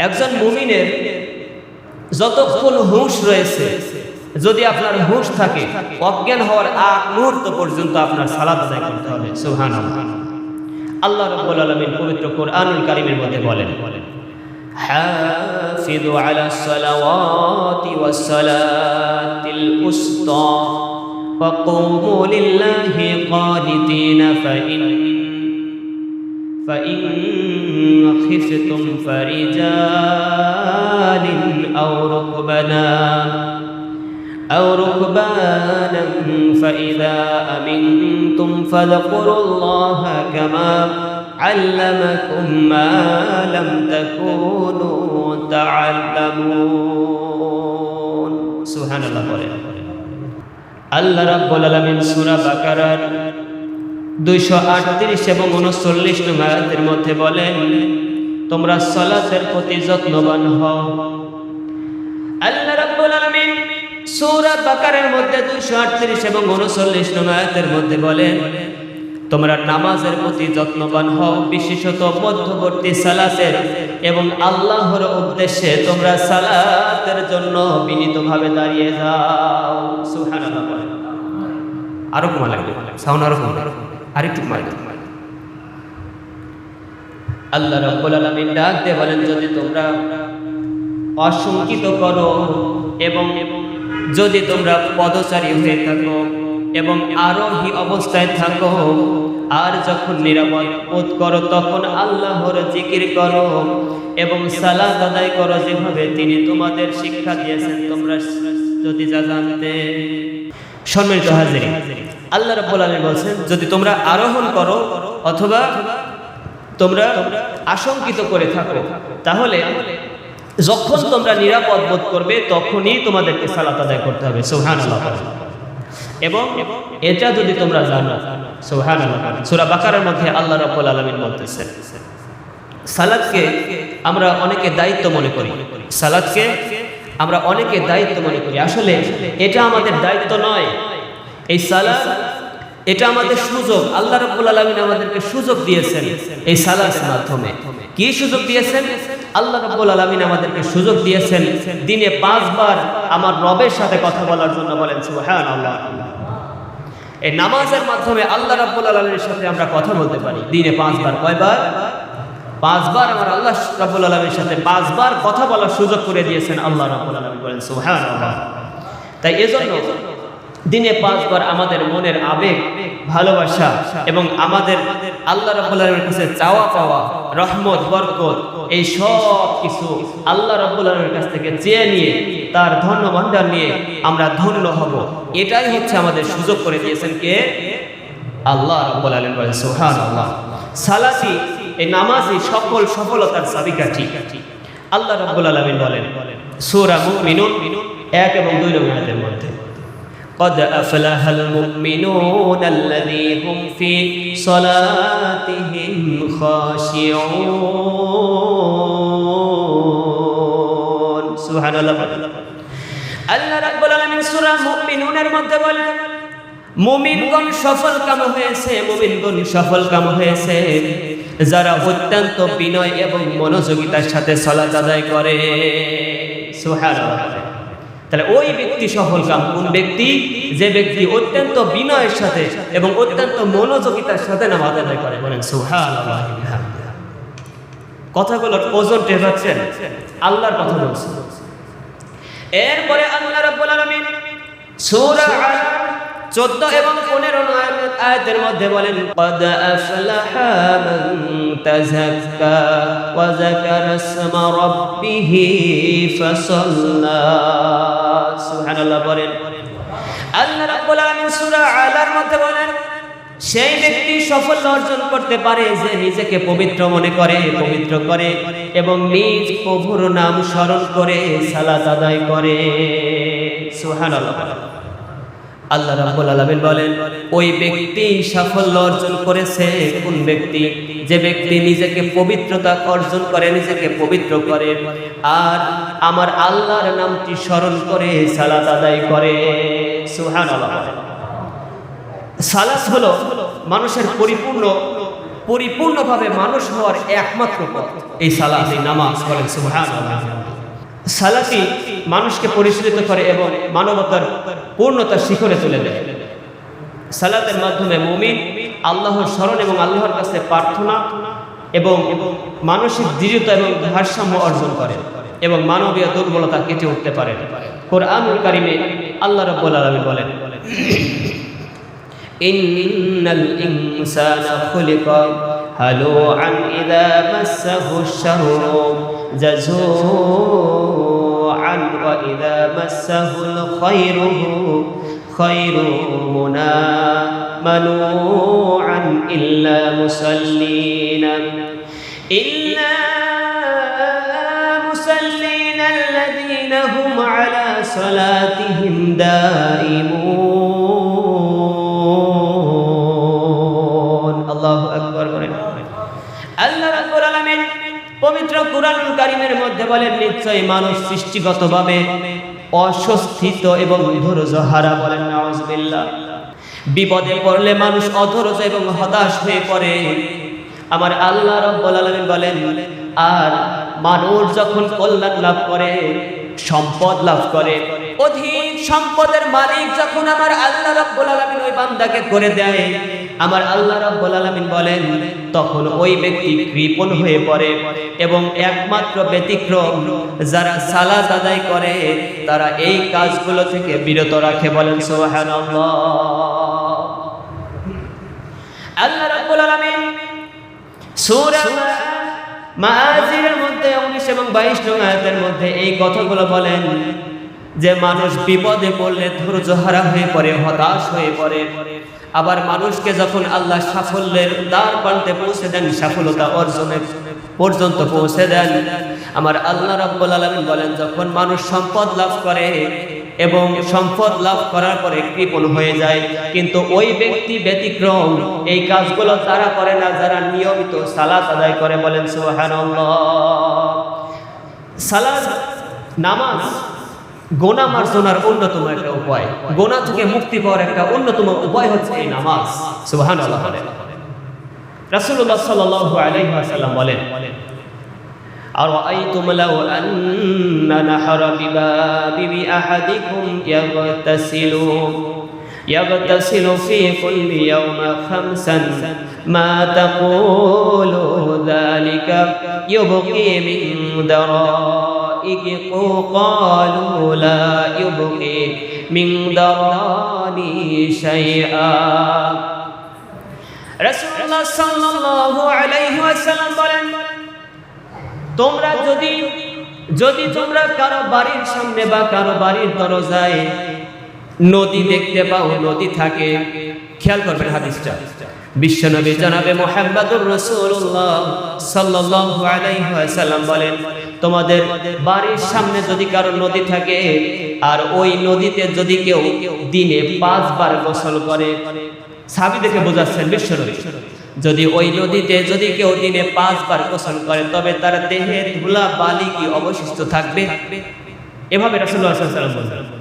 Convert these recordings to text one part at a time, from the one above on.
একজন মুমিনের যতক্ষণ হুঁশ রয়েছে যদি আপনার হুঁশ থাকে অজ্ঞান হওয়ার আগ মুহূর্ত পর্যন্ত আপনার সালাত আদায় করতে হবে সুহান আল্লাহ রব্বুল আলমিন পবিত্র কোরআনুল কারিমের মধ্যে বলেন حافظوا على الصلوات والصلاة الوسطى وقوموا لله قانتين فإن فإن خفتم فرجال أو ركبنا أو ركبانا فإذا أمنتم فاذكروا الله كما علمكم ما لم تكونوا تعلمون سبحان الله আল্লাহ রাব্বুল আলামিন সূরা বাকারার দুইশো আটত্রিশ এবং উনচল্লিশ নং আয়াতের মধ্যে বলেন তোমরা সলাতের প্রতি যত্নবান হও। আল্লাহ রাব্বুল আলামিন সূরা বাকারের মধ্যে 238 এবং 39 নং আয়াতের মধ্যে বলেন, তোমরা নামাজের প্রতি যত্নবান হও, বিশেষত মধ্যবর্তী সালাতের এবং আল্লাহর উদ্দেশ্যে তোমরা সালাতের জন্য বিনীতভাবে দাঁড়িয়ে যাও। সুবহানাল্লাহ আরও কমা লাগবে? সাউন্ড আরও কমা আরেকটু কমা আল্লাহ রাব্বুল আলামিন ডাক দিয়ে বলেন, যদি তোমরা অশঙ্কিত করো এবং যদি তোমরা পদচারী হয়ে থাকো এবং আরোহী অবস্থায় থাকো আর যখন নিরাপদ বোধ করো, তখন আল্লাহর জিকির করো এবং সালাত আদায় করো যেভাবে তিনি তোমাদের শিক্ষা দিয়েছেন, তোমরা যদি যা জানতে সম্মানিত হাজির। আল্লাহ রাব্বুল আলামিন বলছেন, যদি তোমরা আরোহণ করো অথবা তোমরা আশঙ্কিত করে থাকো। তাহলে যখন তোমরা নিরাপদ বোধ করবে, তখনই তোমাদেরকে সালাত আদায় করতে হবে। সুবহানাল্লাহ এবং এটা যদি তোমরা জানো, সুবহানাল্লাহ সূরা বাকারের মধ্যে আল্লাহ রাব্বুল আলামিন বলতেছেন সালাতকে আমরা অনেকে দায়িত্ব মনে করি। সালাতকে আমরা অনেকে দায়িত্ব মনে করি। আসলে এটা আমাদের দায়িত্ব নয়। এই সালাত এটা আমাদের সুযোগ। আল্লাহ রাব্বুল আলামিন আমাদেরকে সুযোগ দিয়েছেন এই সালাতের মাধ্যমে। কি সুযোগ দিয়েছেন? আল্লাহ রাব্বুল আলামিন আমাদেরকে সুযোগ দিয়েছেন দিনে পাঁচবার আমার রবের সাথে কথা বলার জন্য বলেন, সুবহানাল্লাহ। এই নামাজের মাধ্যমে আল্লাহ রাব্বুল আলামিনের সাথে আমরা কথা বলতে পারি। দিনে পাঁচবার কয়বার? পাঁচবার আমার আল্লাহ রাব্বুল আলামিনের সাথে পাঁচবার কথা বলার সুযোগ করে দিয়েছেন আল্লাহ রাব্বুল আলামিন বলেন, সুবহানাল্লাহ। তাই এজন্য দিনে পাঁচবার আমাদের মনের আবেগ, ভালোবাসা এবং আমাদের আল্লাহ রাব্বুল কাছে চাওয়া পাওয়া রহমত, বরকত, এই সব কিছু আল্লাহ রাব্বুল কাছ থেকে চেয়ে নিয়ে, তার ধন্য ভান্ডার নিয়ে আমরা ধন্য হব। এটাই হচ্ছে আমাদের সুযোগ করে দিয়েছেন কে? আল্লাহ রাব্বুল বলেন, সুবহানাল্লাহ। সালাতি, এই নামাজই সকল সফলতার চাবিকাঠি। আল্লাহ রাব্বুল আলামিন বলেন, সূরা মুমিনুন এক এবং দুই আয়াতের মধ্যে। قد أفلح المؤمنون الذين هم في صلاتهم خاشعون سبحان الله আল্লাহ রাব্বুল আলামিন সূরা মুমিনুনের মধ্যে বলেন মুমিনগণ সফল কাম হয়েছে মুমিনগণ সফল কাম হয়েছে যারা অত্যন্ত বিনয় এবং মনোযোগিতার সাথে সালাত আদায় করে সুবহানাল্লাহ তাহলে ওই ব্যক্তি সফল কাম, কোন ব্যক্তি? যে ব্যক্তি অত্যন্ত বিনয়ের সাথে এবং অত্যন্ত মনোযোগিতার সাথে নাম আদায় করে। বলেন কথাগুলো ওজন টে পাচ্ছেন আল্লাহর কথা বলছে। এরপরে আল্লাহ রাব্বুল আলামিন সূরা 14 এবং 15 আয়াতের মধ্যে বলেন, কদ আফলাহা মান তাযাক্কা ওয়া যাকারা ইসমা রাব্বিহি ফাসাল্লা। সুবহানাল্লাহ বলেন। আল্লাহ রাব্বুল আলামিন সূরা আলার মধ্যে বলেন, সেই ব্যক্তি অর্জন করতে পারে যে নিজেকে পবিত্র মনে করে, পবিত্র করে এবং নিজ প্রভুর নাম স্মরণ করে সালাত আদায় করে। সুবহানাল্লাহ আল্লাহ রাব্বুল আলামিন বলেন, ওই ব্যক্তি সাফল্য অর্জন করেছে কোন ব্যক্তি? যে ব্যক্তি নিজেকে পবিত্রতা অর্জন করে, নিজেকে পবিত্র করে আর আমার আল্লাহর নামটি স্মরণ করে সালাত আদায় করে। সুবহানাল্লাহ। সালাত হলো মানুষের পরিপূর্ণ, পরিপূর্ণভাবে মানুষ হওয়ার একমাত্র পথ। এই সালাত এই নামাজ বলেন, সুবহানাল্লাহ। সালাতি মানুষকে পরিচালিত করে এবং মানবতার পূর্ণতার শিখরে তুলে দেয়। সালাতের মাধ্যমে মুমিন আল্লাহর স্মরণ এবং আল্লাহর কাছে প্রার্থনা এবং মানসিক দৃঢ়তা এবং ভারসাম্য অর্জন করে এবং মানবীয় দুর্বলতা কেটে উঠতে পারে। কোরআনুল কারিমে আল্লাহ রাব্বুল আলামিন বলেন, ইন্নাল ইনসানা খুলিকা হালুআন ইযা মাসসাহু আশ-শাররু جزوعا وإذا مسه الخير خير منا منوعا إلا مسلينا إلا مسلينا الذين هم على صلاتهم دائمون পবিত্র কুরআনুল কারীমের মধ্যে বলেন নিশ্চয়ই মানুষ সৃষ্টিগতভাবে অস্বস্থিত এবং ধৈর্য হারা বলেন, নাউজুবিল্লাহ। বিপদে পড়লে মানুষ অধৈর্য এবং হতাশ হয়ে পড়ে। আমার আল্লাহ রাব্বুল আলামিন বলেন, আর মানুষ যখন কল্যাণ লাভ করে, সম্পদ লাভ করে, অধিক সম্পদের মালিক যখন আমার আল্লাহ রাব্বুল আলামিন ওই বান্দাকে করে দেয় আমার আল্লাহ রাব্বুল আলামিন বলেন, তখন ওই ব্যক্তি কৃপণ হয়ে পড়ে এবং একমাত্র ব্যতিক্রম যারা সালাত আদায় করে, তারা এই কাজগুলো থেকে বিরত রাখে বলেন, সুবহানাল্লাহ। আল্লাহ আলামিন সূরা মাআজিরের মধ্যে 19 এবং 22 নং আয়াতের মধ্যে এই কথাগুলো বলেন, যে মানুষ বিপদে পড়লে ধৈর্য হারা হয়ে পড়ে, হতাশ হয়ে পড়ে। আবার মানুষকে যখন আল্লাহ সাফল্যের দ্বার প্রান্তে পৌঁছে দেন, সফলতা অর্জনের পর্যন্ত পৌঁছে দেন। আমার আল্লাহ রাব্বুল আলামিন বলেন, যখন মানুষ সম্পদ লাভ করে এবং সম্পদ লাভ করার পরে কৃপণ হয়ে যায়, কিন্তু ওই ব্যক্তি ব্যতিক্রম, এই কাজগুলো তারা করে না, যারা নিয়মিত সালাত আদায় করে বলেন, সুবহানাল্লাহ। সালাত নামাজ গোনা মার্জনার অন্যতম একটা উপায় গোনা থেকে মুক্তি পাওয়ার একটা অন্যতম উপায় হচ্ছে এই নামাজ সুবহানাল্লাহ রাসূলুল্লাহ সাল্লাল্লাহু আলাইহি ওয়াসাল্লাম বলেন أرأيتم لو أن نحر بباب أحدكم يغتسل يغتسل في كل يوم خمسا ما تقول ذلك يبقي من درائك قالوا لا يبقي من دراني شيئا رسول الله صلى الله عليه وسلم বলেন তোমরা যদি যদি তোমরা কারো বাড়ির সামনে বা কারো বাড়ির দরজায় নদী দেখতে পাও নদী থাকে খেয়াল করবেন হাদিসটা বিশ্বনবী জনাবে মোহাম্মদুর রাসূলুল্লাহ সাল্লাল্লাহু আলাইহি ওয়াসাল্লাম বলেন তোমাদের বাড়ির সামনে যদি কারও নদী থাকে, আর ওই নদীতে যদি কেউ দিনে পাঁচবার গোসল করে, সাবি দেখে বোঝাচ্ছেন বিশ্বনবী। যদি ওই নদীতে যদি কেউ দিনে পাঁচবার গোসল করে, তবে তার দেহে ধুলা বালি কি অবশিষ্ট থাকবে? এভাবে রাসূলুল্লাহ সাল্লাল্লাহু আলাইহি ওয়াসাল্লাম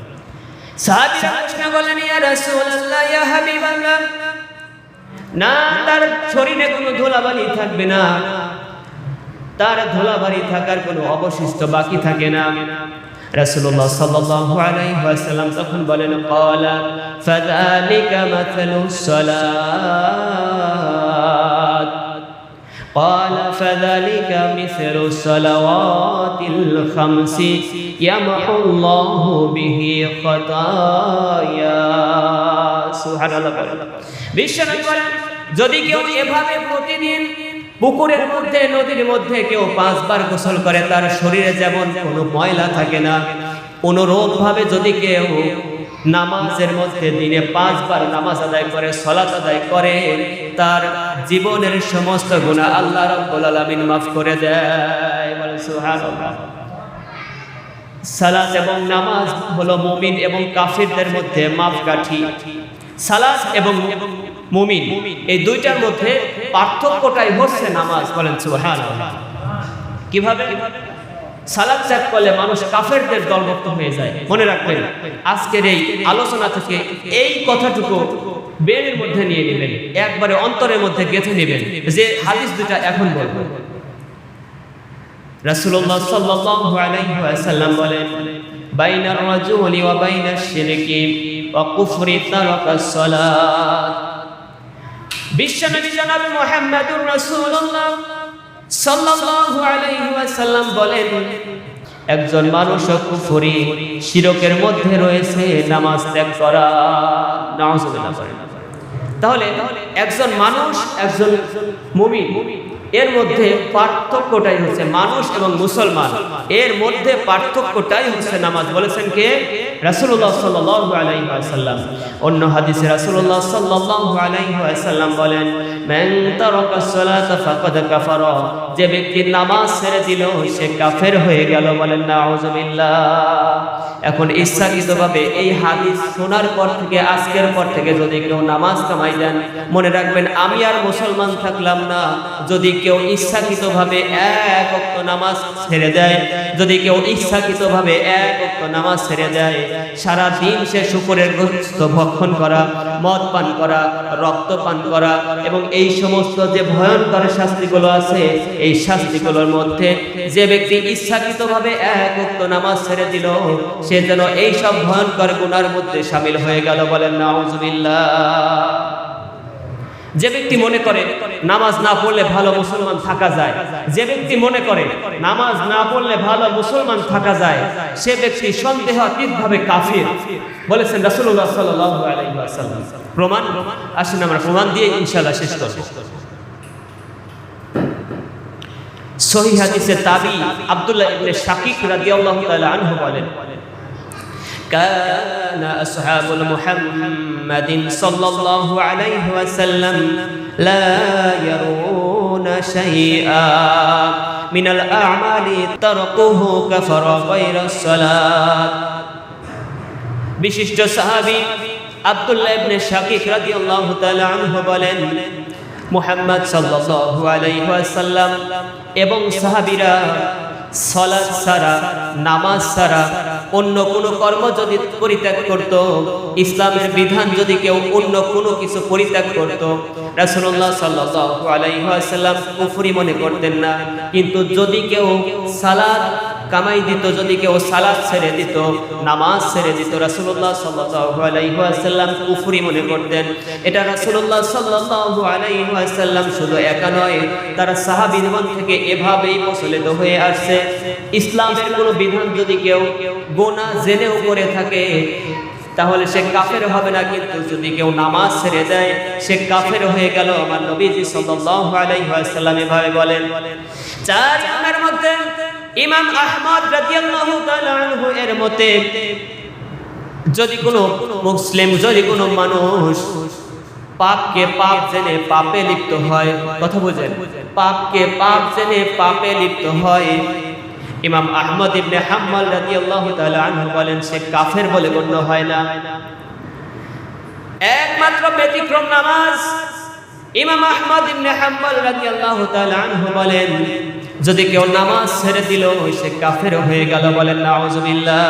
সাহাবীরা প্রশ্ন করলেন, ইয়া রাসূলুল্লাহ, ইয়া হাবিবাল্লাহ, না, তার শরীরে কোনো ধুলাবালি থাকবে না। তার ধুলাবাড়ি থাকার কোনো অবশিষ্ট বাকি থাকে না। রাসূলুল্লাহ সাল্লাল্লাহু আলাইহি ওয়াসাল্লাম তখন বলেন, ক্বালা, ফাযালিকা মাসালুস সালাত। ক্বালা, ফাযালিকা মিসলুস সালাওয়াতিল খামসি ইয়ামহুল্লাহু বিহি খাতায়া। সুবহানাল্লাহ বিশ্বনবী বলেন, যদি কেউ এভাবে প্রতিদিন পুকুরের মধ্যে, নদীর মধ্যে কেউ পাঁচবার গোসল করে, তার শরীরে যেমন কোনো ময়লা থাকে না। অনুরোধ ভাবে যদি কেউ নামাজের মধ্যে দিনে পাঁচবার নামাজ আদায় করে সলাত আদায় করে, তার জীবনের সমস্ত গুণা আল্লাহ রাব্বুল আলামিন মাফ করে দেয়। সালাত এবং নামাজ হলো মুমিন এবং কাফিরদের মধ্যে মাপকাঠি। সালাত এবং মুমিন। এই দুইটার মধ্যে পার্থক্যটাই হচ্ছে নামাজ, বলেন সুবহানাল্লাহ। কীভাবে? সালাদ ত্যাগ করলে মানুষ কাফেরদের দলভুক্ত হয়ে যায়। মনে রাখবেন, আজকের এই আলোচনা থেকে এই কথাটুকু বেড়ের মধ্যে নিয়ে নেবেন, একবারে অন্তরের মধ্যে গেঁথে নেবেন, যে হাদিস দুটা এখন বলব। রাসূলুল্লাহ সাল্লাল্লাহু আলাইহি ওয়াসাল্লাম বলেন, বাইনার রাজুলি ওয়া শিরকি ওয়া কুফরি তারাকাস সালাত। বিশ্বনবী জনাব মুহাম্মদুর রাসূলুল্লাহ সাল্লাল্লাহু আলাইহি ওয়াসাল্লাম বলেন, একজন মানুষ কুফরি শিরকের মধ্যে রয়েছে, নামাজ ত্যাগ করা, নাউজুবিল্লাহ তাহলে একজন মানুষ, একজন মুমিন এর মধ্যে পার্থক্যটাই হচ্ছে মানুষ এবং মুসলমান। এর মধ্যে পার্থক্যটাই হচ্ছে নামাজ। বলেছেন কে? রাসুল্লাহ সাল্লাল্লাহু আলাইহি ওয়াসাল্লাম। অন্য হাদিসে রাসুল্লাহ সাল্লাল্লাহু আলাইহি ওয়াসাল্লাম বলেন যে ব্যক্তি নামাজ ছেড়ে দিল, সে কাফের হয়ে গেল বলেন নাউজুবিল্লাহ এখন ইচ্ছাকৃতভাবে এই হাদিস শোনার পর থেকে, আজকের পর থেকে যদি কেউ নামাজ কামাই দেন, মনে রাখবেন আমি আর মুসলমান থাকলাম না। যদি কেউ ইচ্ছাকৃতভাবে এক অক্ত নামাজ ছেড়ে দেয়, যদি কেউ ইচ্ছাকৃতভাবে এক অক্ত নামাজ ছেড়ে দেয়, সারা দিন সে শুকুরের গোস্ত ভক্ষণ করা, মদ পান করা, রক্ত পান করা এবং এই সমস্ত যে ভয়ঙ্কর শাস্তিগুলো আছে এই শাস্তিগুলোর মধ্যে যে ব্যক্তি ইচ্ছাকৃতভাবে এক অক্ত নামাজ ছেড়ে দিল, সে যেন এই সব ভয়ঙ্কর গুনার মধ্যে সামিল হয়ে গেল বলেন, নাউজুবিল্লাহ। যে ব্যক্তি মনে করে নামাজ না পড়লে ভালো মুসলমান থাকা যায়, যে ব্যক্তি মনে করে নামাজ না পড়লে ভালো মুসলমান থাকা যায়, সে ব্যক্তি সন্দেহাতীতভাবে কাফির। বলেছেন রাসূলুল্লাহ সাল্লাল্লাহু আলাইহি ওয়াসাল্লাম। প্রমাণ? আসেন আমরা প্রমাণ দিয়ে ইনশাআল্লাহ শেষ করব। সহিহ হাদিসে তাবি আব্দুল্লাহ ইবনে শাকিক রাদিয়াল্লাহু তাআলা আনহু বলেন كان أصحاب محمد صلى الله عليه وسلم لا يرون شيئا من الأعمال تركه كفر غير الصلاة বিশিষ্ট সাহাবী আব্দুল্লাহ ইবনে শাকিক রাদিয়াল্লাহু তাআলা আনহু বলেন মুহাম্মদ সাল্লাল্লাহু আলাইহি ওয়াসাল্লাম এবং সাহাবীরা সলাৎ সারা নামাজ সারা অন্য কোনো কর্ম যদি পরিত্যাগ করত, ইসলামের বিধান যদি কেউ অন্য কোনো কিছু পরিত্যাগ করত, রাসূলুল্লাহ সাল্লাল্লাহু আলাইহি ওয়াসাল্লাম কুফরি মনে করতেন না। কিন্তু যদি কেউ সালাত কামাই দিত, যদি কেউ সালাত ছেড়ে দিত, নামাজ ছেড়ে দিত সাল্লাল্লাহু আলাইহি ওয়াসাল্লাম মনে করতেন। এটা রাসূলুল্লাহ সাল্লাল্লাহু আলাইহি শুধু একা নয়, তারা সাহাবীগণ থেকে এভাবেই প্রচলিত হয়ে আসছে। ইসলামের কোনো বিধান যদি কেউ গোনা জেনেও করে থাকে, তাহলে সে কাফের হবে না। কিন্তু যদি কেউ নামাজ ছেড়ে দেয়, সে কাফের হয়ে গেল। আমার নবীজি ওয়াসাল্লাম এভাবে বলেন, চার ইমামের মধ্যে ইমাম আহমদ রাদিয়াল্লাহু তাআলা আনহু এর মতে, যদি কোনো মুসলিম, যদি কোনো মানুষ পাপকে পাপ জেনে পাপে লিপ্ত হয়, কথা বুঝেন, পাপকে পাপ জেনে পাপে লিপ্ত হয়, ইমাম আহমদ ইবনে হাম্মাল রাদিয়াল্লাহু তাআলা আনহু বলেন, সে কাফের বলে গণ্য হয় না। একমাত্র ব্যতিক্রম নামাজ ইমাম আহমদ ইবনে হাম্মাল রাদিয়াল্লাহু তাআলা আনহু বলেন যদি কেউ নামাজ ছেড়ে দিল সে কাফের হয়ে গেল বলেন, নাউজুবিল্লাহ।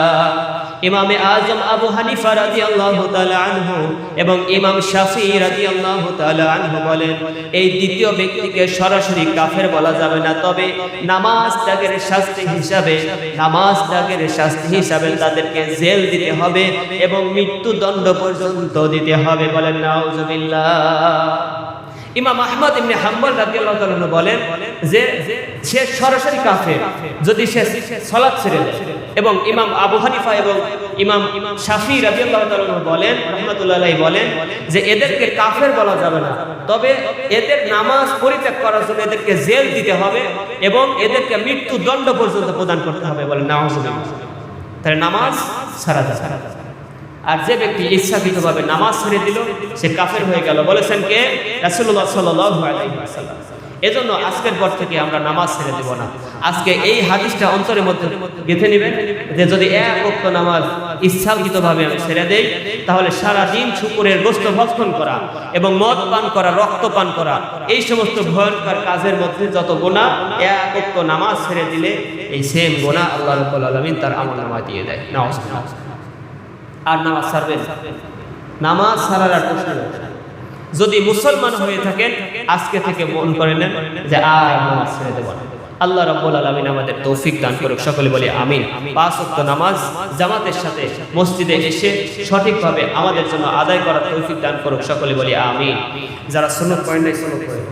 ইমামে আজম আবু হানিফা রাদিয়াল্লাহু তাআলা আনহু এবং ইমাম শাফি রাদিয়াল্লাহু তাআলা আনহু বলেন, এই দ্বিতীয় ব্যক্তিকে সরাসরি কাফের বলা যাবে না, তবে নামাজ ত্যাগের শাস্তি হিসাবে, নামাজ ত্যাগের শাস্তি হিসাবে তাদেরকে জেল দিতে হবে এবং মৃত্যুদণ্ড পর্যন্ত দিতে হবে বলেন, নাউজুবিল্লাহ। ইমাম আহমদ ইবনে হাম্বল রাদিয়াল্লাহু তাআলা বলেন যে সে সরাসরি কাফের যদি সে সালাত ছেড়ে এবং ইমাম আবু হানিফা এবং ইমাম শাফি রাদিয়াল্লাহু তাআলা বলেন, রাহমাতুল্লাহ বলেন যে এদেরকে কাফের বলা যাবে না। তবে এদের নামাজ পরিত্যাগ করার জন্য এদেরকে জেল দিতে হবে এবং এদেরকে মৃত্যুদণ্ড পর্যন্ত প্রদান করতে হবে বলেন, নাউজুবিল্লাহ। তাহলে নামাজ ছাড়া যাবে আর যে ব্যক্তি ইচ্ছাকৃতভাবে নামাজ ছেড়ে দিল, সে কাফের হয়ে গেল। বলেছেন কে? এজন্য আজকের পর থেকে আমরা নামাজ ছেড়ে দেব না। আজকে এই হাদিসটা অন্তরের মধ্যে গেঁথে নেবেন যে যদি এক ওয়াক্ত নামাজ ইচ্ছাকৃতভাবে আমি ছেড়ে দেই, তাহলে সারা দিন শুকুরের গোস্ত ভক্ষণ করা এবং মদ পান করা, রক্ত পান করা, এই সমস্ত ভয়ঙ্কর কাজের মধ্যে যত গোনা, এক ওয়াক্ত নামাজ ছেড়ে দিলে এই সেম গোনা আল্লাহ আলামিন তার আমল নামায় দিয়ে দেয়। নামাজ আর নামাজ ছাড়বেন। নামাজ ছাড়ার আর প্রশ্ন যদি মুসলমান হয়ে থাকেন, আজকে থেকে মন করে নেন যে আর নামাজ ছেড়ে দেব আল্লাহ রাব্বুল আলামিন আমাদের তৌফিক দান করুক। সকলে বলি আমিন। পাঁচ ওয়াক্ত নামাজ জামাতের সাথে মসজিদে এসে সঠিকভাবে আমাদের জন্য আদায় করার তৌফিক দান করুক। সকলে বলি আমিন। যারা সুন্নত পয়েন্ট নাই, সুন্নত পড়ে